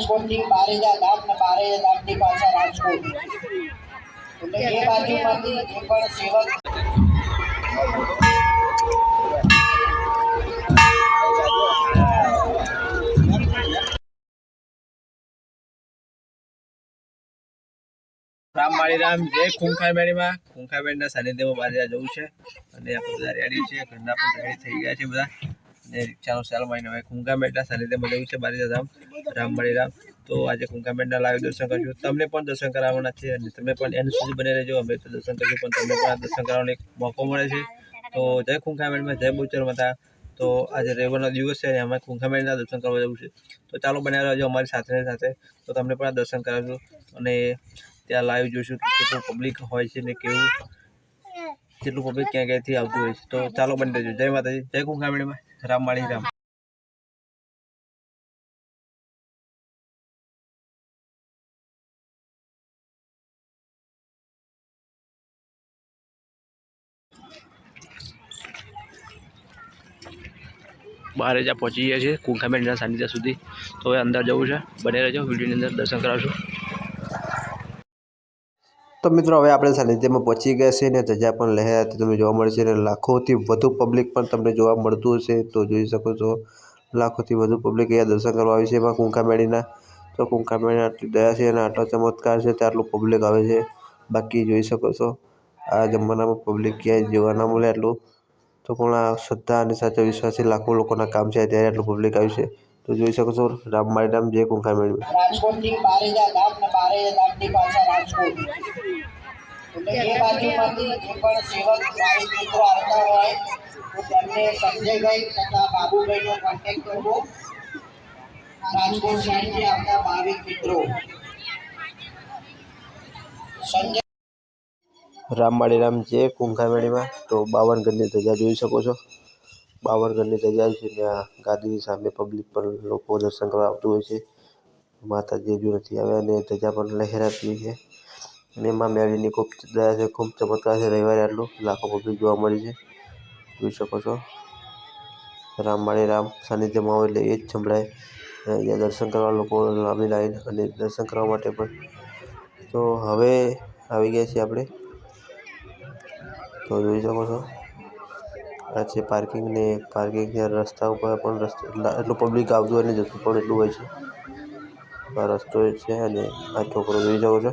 રાજકોટથી બારેજા ધામ ને બારેજા ગામથી પાછા રાજકોટ. એટલે એ બાજુમાંથી જે પણ સેવક રામ માળી રામ, જય ખૂંખાર મેળીમાં ખૂંખાર મેળીના સાનિધ્યમાં બારે જવું છે. અને આપણે બધા રેડી છે. ઘરના પણ રેડી થઈ ગયા છે બધા. અને રિક્ષાનો સેલ મારીને હવે ખૂંખા સારી રીતે જવું છે બારે રામ રામ રામ તો આજે કુંકા મેળના લાઈવ દર્શન કરશું. તમને પણ દર્શન કરાવવાના છે અને તમે પણ એનું સુધી બની રહેજો. અમે તો દર્શન કરશું, પણ તમને પણ દર્શન કરવાનો એક મોકો મળે છે. તો જય કુંકા મેળમાં, જય બુચર માતા. તો આજે રવિવારનો દિવસ છે અને અમે ખૂંખા મેળના દર્શન કરવા જવું છે. તો ચાલો બન્યા રહેજો અમારી સાથે સાથે. તો તમને પણ દર્શન કરાવશું અને ત્યાં લાઈવ જોઈશું કે કેટલું પબ્લિક હોય છે ને કેવું. કેટલું પબ્લિક ક્યાં ક્યાંથી આવતું હોય છે. તો ચાલો બની રહેજો. જય માતાજી. જય કુંકામણીમાં રામ માળી રામ. બહાર જ્યાં પહોંચી ગયા છે કુંખામેળના સાનિધ્ય સુધી. તો હવે અંદર જવું છે. બને રહેજો. વિડીયોની અંદર દર્શન કરાવશું તો મિત્રો, હવે આપણે સાનિધ્યમાં પહોંચી ગયા છે ને ધજા પણ લહેરાતી તમને જોવા મળશે અને લાખોથી વધુ પબ્લિક પણ તમને જોવા મળતું હશે, તો જોઈ શકો છો. લાખોથી વધુ પબ્લિક અહીંયા દર્શન કરવા આવી છે એમાં કુંકામેળીના તો કુંકામેળીના આટલી દયા છે અને આટલો ચમત્કાર છે તે આટલું પબ્લિક આવે છે. બાકી જોઈ શકો છો, આ જમાનામાં પબ્લિક ક્યાંય જોવા ના મળે આટલું. તો પણ આ શ્રદ્ધા અને સાચા વિશ્વાસથી લાખો લોકોના કામ છે, ત્યારે આટલું પબ્લિક આવ્યું છે. તો જોઈ શકો છો રામ મારી રામ જય કુંકામેળી રાજકોટથી બારેજા ગામ ને બારેજા ગામથી પાછા રાજકોટ. એટલે એ બાજુમાંથી જે પણ સેવક ભાવિક મિત્રો આવતા હોય તો તેમને સંજયભાઈ તથા બાબુભાઈનો કોન્ટેક્ટ કરવો. રાજકોટ સાઈડથી આવતા ભાવિક મિત્રો. સંજય રામ માળી રામ જે કુંખામેળીમાં તો બાવન ગણની ધજા જોઈ શકો છો. બાવન જગ્યા છે, ત્યાં ગાદીની સામે પબ્લિક પણ લોકો દર્શન કરવા આવતું હોય છે. માતાજી હજુ નથી આવ્યા અને ધજા પણ લહેરાતી છે. અને એમાં મેળીની ખૂબ દયા છે, ખૂબ ચમત્કાર છે, રવિવારે આટલું લાખો પબ્લિક જોવા મળી છે. જોઈ શકો છો. રામ માળી રામ સાનિધ્યમાં આવે એટલે એ જ સંભળાય. અહીંયા દર્શન કરવા લોકો લાંબી લાઈન અને દર્શન કરવા માટે પણ. તો હવે આવી ગયા છીએ આપણે. તો જોઈ શકો છો. આ છે પાર્કિંગ ને પાર્કિંગ રસ્તા ઉપર પણ એટલું પબ્લિક આવતું હોય ને જતું પણ એટલું હોય છે. આ રસ્તો છે અને આ છોકરો જોઈ શકો છો.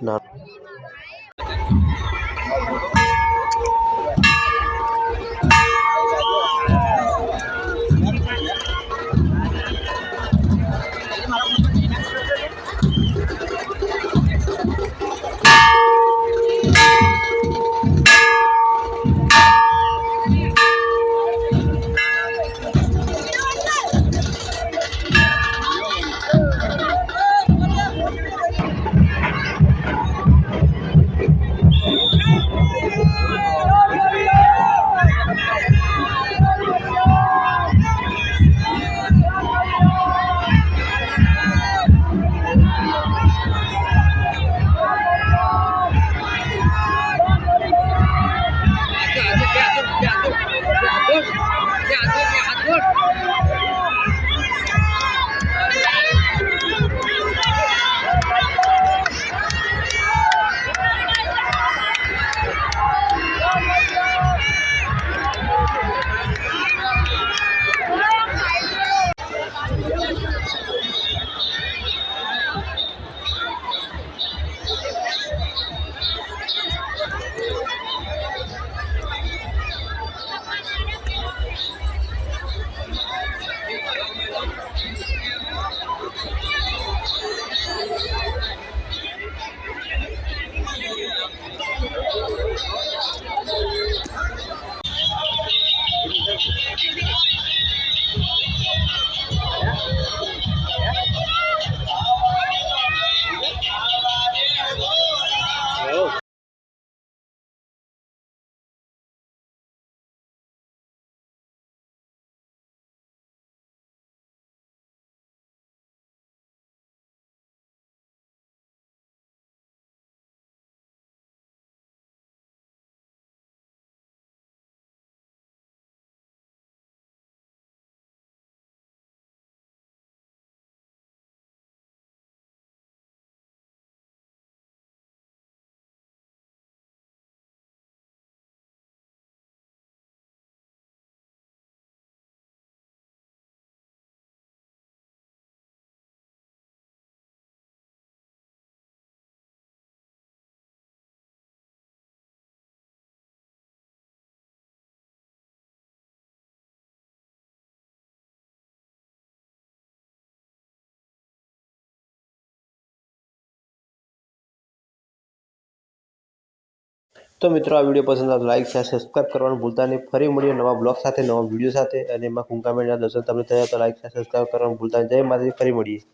ના. Oh, તો મિત્રો, આ વીડિયો પસંદ આવે લાઇક શેર સબસ્ક્રાઈબ કરવાનું ભૂલતા નહીં. ફરી મળીએ નવા બ્લોગ સાથે, નવા વીડિયો સાથે અને એમાં કુંકામેળના દર્શન તમને થયા તો લાઈક શેર સબસ્ક્રાઈબ કરવાનું ભૂલતા નહીં. જય માતાજી, ફરી મળીએ.